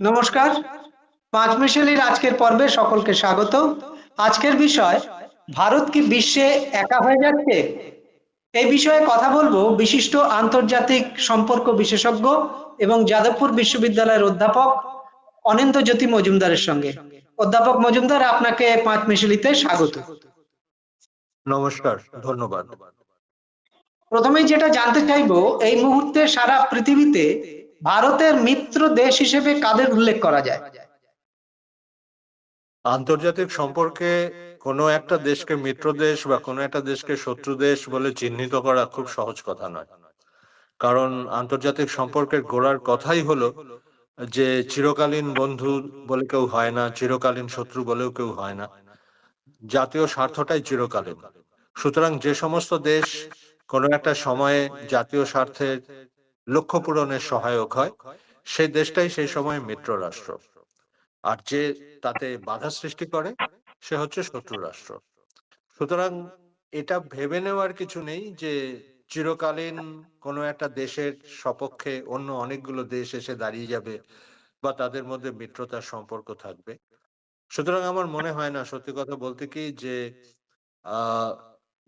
নমস্কার। পাঁচ মিশেলির আজকের পর্বে সকলকে স্বাগত। আজকের বিষয় ভারত কি বিশ্বে একা হয়ে যাচ্ছে? এই বিষয়ে কথা বলব বিশিষ্ট আন্তর্জাতিক সম্পর্ক বিশেষজ্ঞ এবং যাদবপুর বিশ্ববিদ্যালয়ের অধ্যাপক অনিন্দ জ্যোতি মজুমদারের সঙ্গে। অধ্যাপক মজুমদার আপনাকে পাঁচ মিশেলিতে স্বাগত। নমস্কার ধন্যবাদ। প্রথমেই যেটা জানতে চাইব এই মুহূর্তে সারা পৃথিবীতে ভারতের মিত্র দেশ হিসেবে কাদের উল্লেখ করা যায়? আন্তর্জাতিক সম্পর্কে কোনো একটা দেশকে মিত্র দেশ বা কোনো একটা দেশকে শত্রু দেশ বলে চিহ্নিত করা খুব সহজ কথা নয়। কারণ আন্তর্জাতিক সম্পর্কের গোড়ার কথাই হলো যে চিরকালীন বন্ধু বলে কেউ হয় না, চিরকালীন শত্রু বলেও কেউ হয় না। জাতীয় স্বার্থটাই চিরকালীন। সুতরাং যে সমস্ত দেশ কোনো একটা সময়ে জাতীয় স্বার্থের লক্ষ্য পূরণের সহায়ক হয়। সেই দেশটাই সেই সময় মিত্র রাষ্ট্র। আর যে তাতে বাধা সৃষ্টি করে, সে হচ্ছে শত্রু রাষ্ট্র। সুতরাং এটা ভেবে নেওয়ার কিছু নেই যে চিরকালীন কোনো একটা দেশের সপক্ষে অন্য অনেকগুলো দেশ এসে দাঁড়িয়ে যাবে বা তাদের মধ্যে মিত্রতার সম্পর্ক থাকবে। সুতরাং আমার মনে হয় না, সত্যি কথা বলতে কি, যে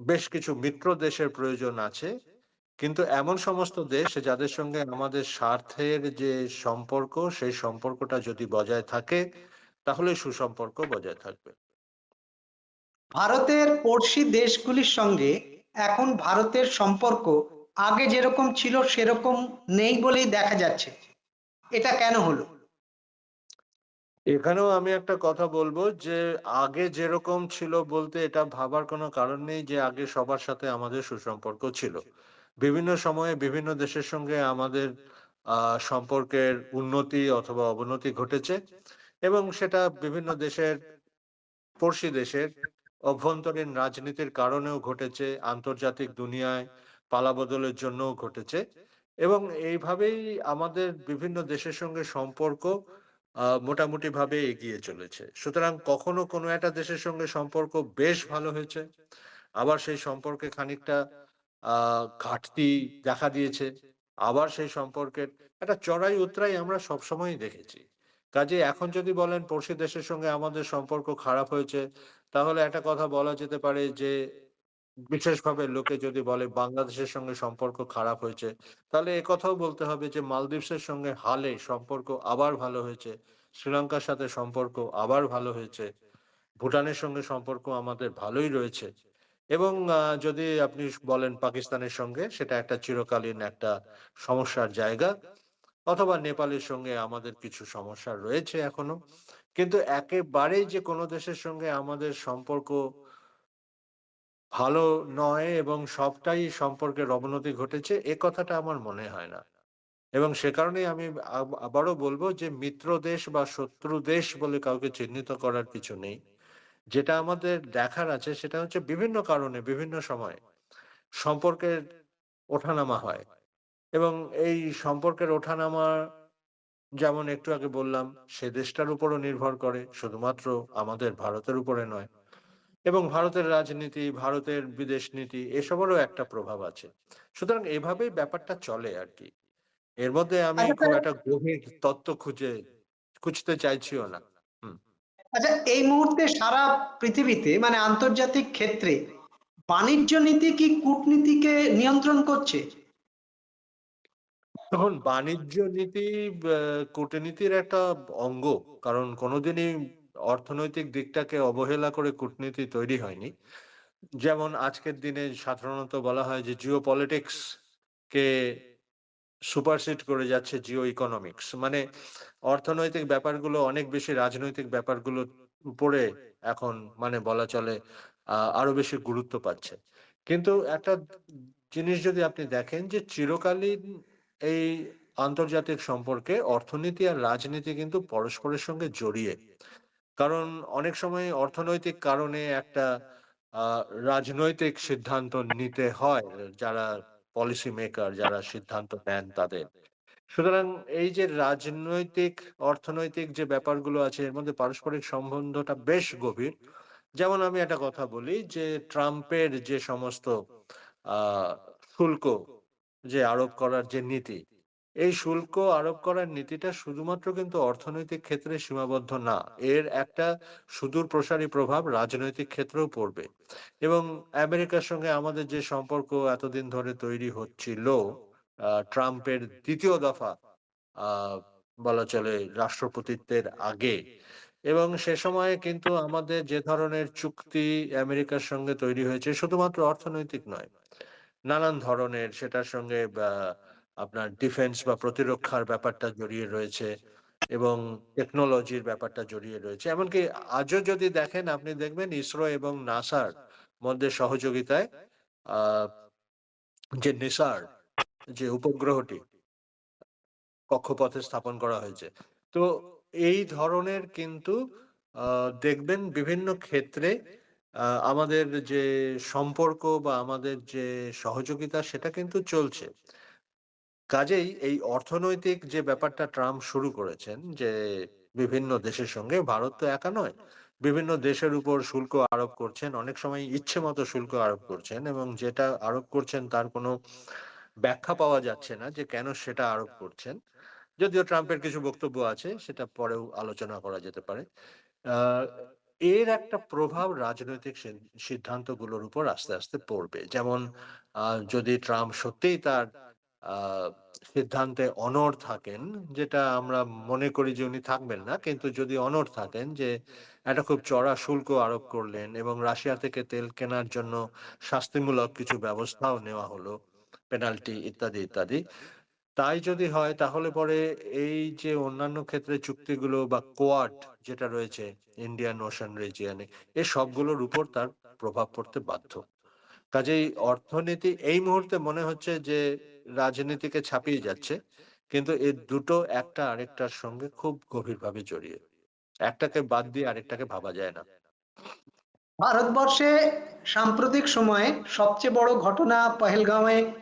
বেশ কিছু মিত্র দেশের প্রয়োজন আছে। কিন্তু এমন সমস্ত দেশ যাদের সঙ্গে আমাদের স্বার্থের যে সম্পর্ক সেই সম্পর্কটা যদি বজায় থাকে তাহলে সুসম্পর্ক বজায় থাকবে। ভারতের পড়শি দেশগুলির সঙ্গে এখন ভারতের সম্পর্ক আগে যেরকম ছিল সেরকম নেই বলেই দেখা যাচ্ছে। এটা কেন হলো? এখানেও আমি একটা কথা বলব যে আগে যেরকম ছিল বলতে এটা ভাবার কোনো কারণ নেই যে আগে সবার সাথে আমাদের সুসম্পর্ক ছিল। বিভিন্ন সময়ে বিভিন্ন দেশের সঙ্গে আমাদের সম্পর্কের উন্নতি অথবা অবনতি ঘটেছে এবং সেটা বিভিন্ন দেশের পড়শি দেশের অভ্যন্তরীণ রাজনীতির কারণেও ঘটেছে, আন্তর্জাতিক দুনিয়ায় পালাবদলের জন্যও ঘটেছে এবং এইভাবেই আমাদের বিভিন্ন দেশের সঙ্গে সম্পর্ক মোটামুটি ভাবে এগিয়ে চলেছে। সুতরাং কখনো কোনো একটা দেশের সঙ্গে সম্পর্ক বেশ ভালো হয়েছে, আবার সেই সম্পর্কে খানিকটা ঘাটতি দেখা দিয়েছে। আবার সেই সম্পর্কের একটা চড়াই উতরাই আমরা সবসময়ই দেখেছি। কাজে এখন যদি বলেন পড়শি দেশের সঙ্গে আমাদের সম্পর্ক খারাপ হয়েছে, তাহলে একটা কথা বলা যেতে পারে যে, বিশেষভাবে লোকে যদি বলে বাংলাদেশের সঙ্গে সম্পর্ক খারাপ হয়েছে, তাহলে কথাও বলতে হবে যে, মালদ্বীপসের সঙ্গে হালে সম্পর্ক আবার ভালো হয়েছে, শ্রীলঙ্কার সাথে সম্পর্ক আবার ভালো হয়েছে, ভুটানের সঙ্গে সম্পর্ক আমাদের ভালোই রয়েছে। এবং যদি আপনি বলেন পাকিস্তানের সঙ্গে, সেটা একটা চিরকালীন একটা সমস্যার জায়গা। অথবা নেপালের সঙ্গে আমাদের কিছু সমস্যা রয়েছে এখনও। কিন্তু একেবারেই যে কোনো দেশের সঙ্গে আমাদের সম্পর্ক ভালো নয় এবং সবটাই সম্পর্কের অবনতি ঘটেছে, এ কথাটা আমার মনে হয় না। এবং সে কারণেই আমি আবারও বলব যে মিত্র দেশ বা শত্রু দেশ বলে কাউকে চিহ্নিত করার কিছু নেই। যেটা আমাদের দেখার আছে সেটা হচ্ছে বিভিন্ন কারণে বিভিন্ন সময় সম্পর্কের ওঠানামা হয়। এবং এই সম্পর্কের ওঠানামা যেমন একটু আগে বললাম সে দেশটার উপরও নির্ভর করে শুধুমাত্র আমাদের ভারতের উপরে নয়। এবং ভারতের রাজনীতি ভারতের বিদেশ নীতি এসবেরও একটা প্রভাব আছে। সুতরাং এভাবেই ব্যাপারটা চলে আর কি। এর মধ্যে আমি আচ্ছা, খুব একটা গভীর তত্ত্ব খুঁজে খুঁজতে চাইছিও না। আচ্ছা এই মুহূর্তে সারা পৃথিবীতে মানে আন্তর্জাতিক ক্ষেত্রে, বাণিজ্য নীতি কি কূটনীতিকে নিয়ন্ত্রণ করছে? তখন বাণিজ্য নীতি কূটনীতির একটা অঙ্গ, কারণ কোনোদিনই অর্থনৈতিক দিকটাকে অবহেলা করে কূটনীতি তৈরি হয়নি। যেমন আজকের দিনে সাধারণত বলা হয় যে জিও পলিটিক্স কে সুপারসিড করে যাচ্ছে জিও ইকোনমিক্স। মানে অর্থনৈতিক ব্যাপারগুলো, অনেক বেশি রাজনৈতিক ব্যাপারগুলোর উপরে এখন মানে বলা চলে আরও বেশি গুরুত্ব পাচ্ছে। কিন্তু একটা জিনিস যদি আপনি দেখেন যে চিরকালীন এই আন্তর্জাতিক সম্পর্কে অর্থনীতি আর রাজনীতি কিন্তু পরস্পরের সঙ্গে জড়িয়ে। কারণ অনেক সময় অর্থনৈতিক কারণে একটা রাজনৈতিক সিদ্ধান্ত নিতে হয়, যারা পলিসি মেকার যারা সিদ্ধান্ত নেন তাদের। সুতরাং এই যে রাজনৈতিক, অর্থনৈতিক যে ব্যাপারগুলো আছে, এর মধ্যে পারস্পরিক সম্বন্ধটা বেশ গভীর। যেমন আমি একটা কথা বলি যে, ট্রাম্পের যে সমস্ত, আহ, শুল্ক যে আরোপ করার যে নীতি এই শুল্ক আরোপ করার নীতিটা শুধুমাত্র কিন্তু অর্থনৈতিক ক্ষেত্রে সীমাবদ্ধ না এর একটা সুদূর প্রসারী প্রভাব রাজনৈতিক ক্ষেত্রেও পড়বে। এবং আমেরিকার সঙ্গে আমাদের যে সম্পর্ক এতদিন ধরে তৈরি হচ্ছিল আহ, ট্রাম্পের দ্বিতীয় দফা আহ, বলা চলে রাষ্ট্রপতিত্বের আগে। এবং সে সময়ে কিন্তু আমাদের যে ধরনের চুক্তি আমেরিকার সঙ্গে তৈরি হয়েছে শুধুমাত্র অর্থনৈতিক নয় নানান ধরনের সেটার সঙ্গে বা, আপনার ডিফেন্স বা প্রতিরক্ষার ব্যাপারটা জড়িয়ে রয়েছে এবং টেকনোলজির ব্যাপারটা জড়িয়ে রয়েছে। এমনকি আজও যদি দেখেন, আপনি দেখবেন ইসরো এবং নাসার মধ্যে সহযোগিতায় যে নিসার, যে উপগ্রহটি কক্ষপথে স্থাপন করা হয়েছে। তো এই ধরনের কিন্তু দেখবেন বিভিন্ন ক্ষেত্রে আমাদের যে সম্পর্ক বা আমাদের যে সহযোগিতা সেটা কিন্তু চলছে। কাজেই এই অর্থনৈতিক যে ব্যাপারটা ট্রাম্প শুরু করেছেন, যে বিভিন্ন দেশের সঙ্গে ভারত তো একা নয়, বিভিন্ন দেশের উপর শুল্ক আরোপ করছেন, অনেক সময় ইচ্ছে মতো শুল্ক আরোপ করছেন এবং যেটা আরোপ করছেন তার কোনো ব্যাখ্যা পাওয়া যাচ্ছে না যে কেন সেটা আরোপ করছেন। যদিও ট্রাম্পের কিছু বক্তব্য আছে, সেটা পরেও আলোচনা করা যেতে পারে। এর একটা প্রভাব রাজনৈতিক সিদ- সিদ্ধান্তগুলোর উপর আস্তে আস্তে পড়বে। যেমন যদি ট্রাম্প সত্যিই তার সিদ্ধান্তে অনড় থাকেন, যেটা আমরা মনে করি যে উনি থাকবেন না। কিন্তু যদি অনড় থাকেন যে একটা খুব চড়া শুল্ক আরোপ করলেন এবং রাশিয়া থেকে তেল কেনার জন্য শাস্তিমূলক কিছু ব্যবস্থাও নেওয়া হলো, পেনাল্টি ইত্যাদি ইত্যাদি, তাই যদি হয় তাহলে পরে এই যে অন্যান্য ক্ষেত্রে চুক্তিগুলো বা কোয়াড যেটা রয়েছে, ইন্ডিয়ান ওশান রিজিয়নে এই সবগুলোর উপর তার প্রভাব পড়তে বাধ্য। কাজেই অর্থনীতি এই মুহূর্তে মনে হচ্ছে যে রাজনীতিকে ছাপিয়ে যাচ্ছে। কিন্তু এই দুটো একটা আরেকটার সঙ্গে খুব গভীরভাবে জড়িয়ে। একটাকে বাদ দিয়ে আরেকটাকে ভাবা যায় না। ভারতবর্ষে সাম্প্রতিক সময়ে সবচেয়ে বড় ঘটনা পহেলগাঁওয়ে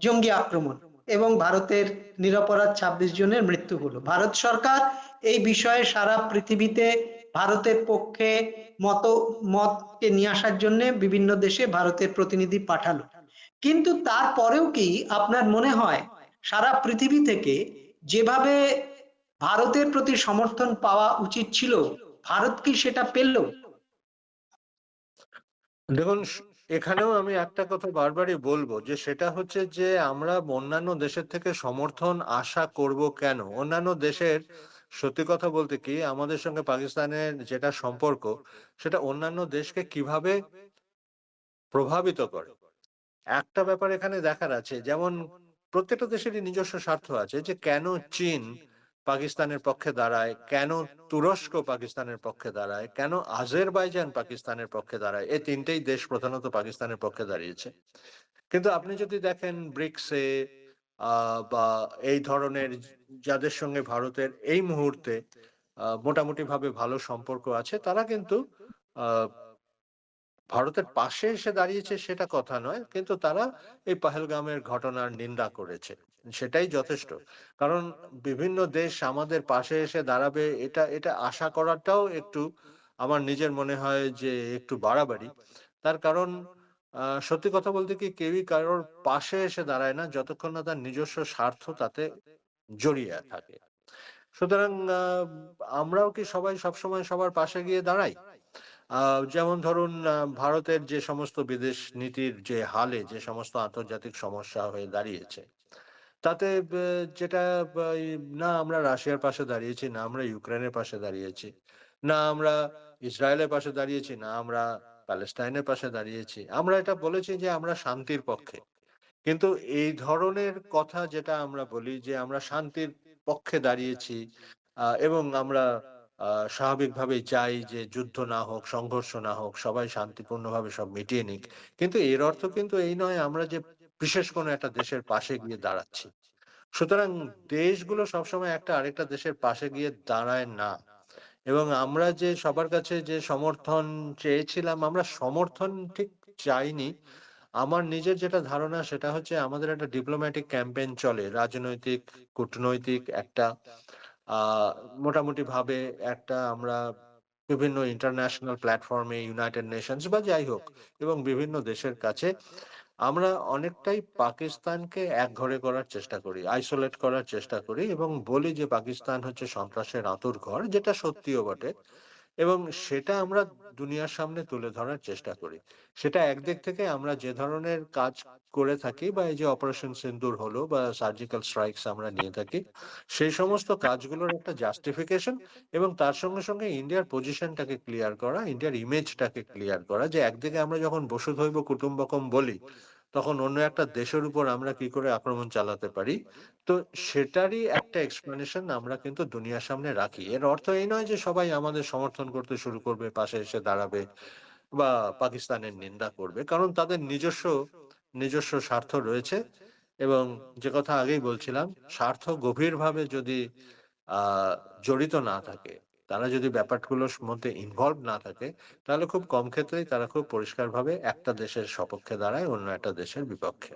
জঙ্গি আক্রমণ এবং ভারতের নিরপরাধ ছাব্বিশ জনের মৃত্যু হলো। ভারত সরকার এই বিষয়ে সারা পৃথিবীতে ভারতের পক্ষে মত, মতকে নিয়ে আসার জন্য বিভিন্ন দেশে ভারতের প্রতিনিধি পাঠালো। কিন্তু তারপরেও কি আপনার মনে হয় সারা পৃথিবী থেকে যেভাবে ভারতের প্রতি সমর্থন পাওয়া উচিত ছিল, ভারত কি সেটা পেল? দেখুন, এখানেও আমি একটা কথা বারবারই বলব যে সেটা হচ্ছে যে আমরা অন্যান্য দেশের থেকে সমর্থন আশা করব কেন? অন্যান্য দেশের সত্যি কথা বলতে কি, আমাদের সঙ্গে পাকিস্তানের যেটা সম্পর্ক, সেটা অন্যান্য দেশকে কীভাবে প্রভাবিত করে? একটা ব্যাপার এখানে দেখার আছে, যেমন প্রত্যেকটা দেশেরই নিজস্ব স্বার্থ আছে যে কেন চীন পাকিস্তানের পক্ষে দাঁড়ায়, কেন তুরস্ক পাকিস্তানের পক্ষে দাঁড়ায়, কেন আজেরবাইজান পাকিস্তানের পক্ষে দাঁড়ায়, এই তিনটেই দেশ প্রধানত পাকিস্তানের পক্ষে দাঁড়িয়েছে। কিন্তু আপনি যদি দেখেন ব্রিক্সে বা এই ধরনের যাদের সঙ্গে ভারতের এই মুহূর্তে মোটামুটি ভাবে ভালো সম্পর্ক আছে, তারা কিন্তু ভারতের পাশে এসে দাঁড়িয়েছে সেটা কথা নয়, কিন্তু তারা এই পাহেলগামের ঘটনার নিন্দা করেছে। সেটাই যথেষ্ট। কারণ বিভিন্ন দেশ আমাদের পাশে এসে দাঁড়াবে, এটা এটা আশা করাটাও একটু আমার নিজের মনে হয় যে একটু বাড়াবাড়ি। তার কারণ সত্যি কথা বলতে কি কেউই কারোর পাশে এসে দাঁড়ায় না, যতক্ষণ না তার নিজস্ব স্বার্থ তাতে জড়িয়ে থাকে। সুতরাং আমরাও কি সবাই সবসময় সবার পাশে গিয়ে দাঁড়াই? যেমন ধরুন ভারতের যে সমস্ত বিদেশ নীতির যে হালে যে সমস্ত আন্তর্জাতিক সমস্যা হয়ে দাঁড়িয়েছে, তাতে যেটা না আমরা রাশিয়ার পাশে দাঁড়িয়েছি, না আমরা ইউক্রেনের পাশে দাঁড়িয়েছি, না আমরা ইসরায়েলের পাশে দাঁড়িয়েছি, না আমরা প্যালেস্টাইনের পাশে দাঁড়িয়েছি। আমরা এটা বলেছি যে আমরা শান্তির পক্ষে। কিন্তু এই ধরনের কথা যেটা আমরা বলি যে আমরা শান্তির পক্ষে দাঁড়িয়েছি এবং আমরা আহ, স্বাভাবিকভাবেই চাই যে যুদ্ধ না হোক সংঘর্ষ না হোক সবাই শান্তিপূর্ণভাবে সব মিটিয়ে নিক। কিন্তু এর অর্থ কিন্তু এই নয় আমরা যে বিশেষ কোনো একটা দেশের পাশে গিয়ে দাঁড়াচ্ছি। সুতরাং দেশগুলো সবসময় একটা আরেকটা দেশের পাশে গিয়ে দাঁড়ায় না। এবং আমরা যে সবার কাছে যে সমর্থন চেয়েছিলাম, আমরা সমর্থন ঠিক চাইনি। আমার নিজের যেটা ধারণা সেটা হচ্ছে আমাদের একটা ডিপ্লোম্যাটিক ক্যাম্পেইন চলে, রাজনৈতিক, কূটনৈতিক একটা মোটামুটি ভাবে একটা আমরা বিভিন্ন ইন্টারন্যাশনাল প্ল্যাটফর্মে ইউনাইটেড নেশনস বা যাই হোক এবং বিভিন্ন দেশের কাছে আমরা অনেকটাই পাকিস্তানকে একঘরে করার চেষ্টা করি, আইসোলেট করার চেষ্টা করি এবং বলি যে পাকিস্তান হচ্ছে সন্ত্রাসের আঁতুড়ঘর যেটা সত্যিও বটে। এবং সেটা আমরা দুনিয়ার সামনে তুলে ধরার চেষ্টা করি। সেটা একদিক থেকে আমরা যে ধরনের কাজ করে থাকি বা এই যে অপারেশন সিন্দুর হলো বা সার্জিক্যাল স্ট্রাইকস আমরা নিয়ে থাকি, সেই সমস্ত কাজগুলোর একটা জাস্টিফিকেশন এবং তার সঙ্গে, সঙ্গে ইন্ডিয়ার পজিশনটাকে ক্লিয়ার করা, ইন্ডিয়ার ইমেজটাকে ক্লিয়ার করা যে একদিকে আমরা যখন বসুধৈব কুটুম্বকম বলি, তখন অন্য একটা দেশের উপর আমরা কি করে আক্রমণ চালাতে পারি। তো সেটারই একটা এক্সপ্লেনেশন আমরা কিন্তু দুনিয়ার সামনে রাখি। এর অর্থ এই নয় যে সবাই আমাদের সমর্থন করতে শুরু করবে, পাশে এসে দাঁড়াবে বা পাকিস্তানের নিন্দা করবে। কারণ তাদের নিজস্ব, নিজস্ব স্বার্থ রয়েছে এবং যে কথা আগেই বলছিলাম, স্বার্থ গভীরভাবে যদি জড়িত না থাকে, তারা যদি ব্যাপারগুলোর মধ্যে ইনভলভ না থাকে, তাহলে খুব কম ক্ষেত্রেই তারা খুব পরিষ্কারভাবে একটা দেশের সপক্ষে দাঁড়ায়, অন্য একটা দেশের বিপক্ষে।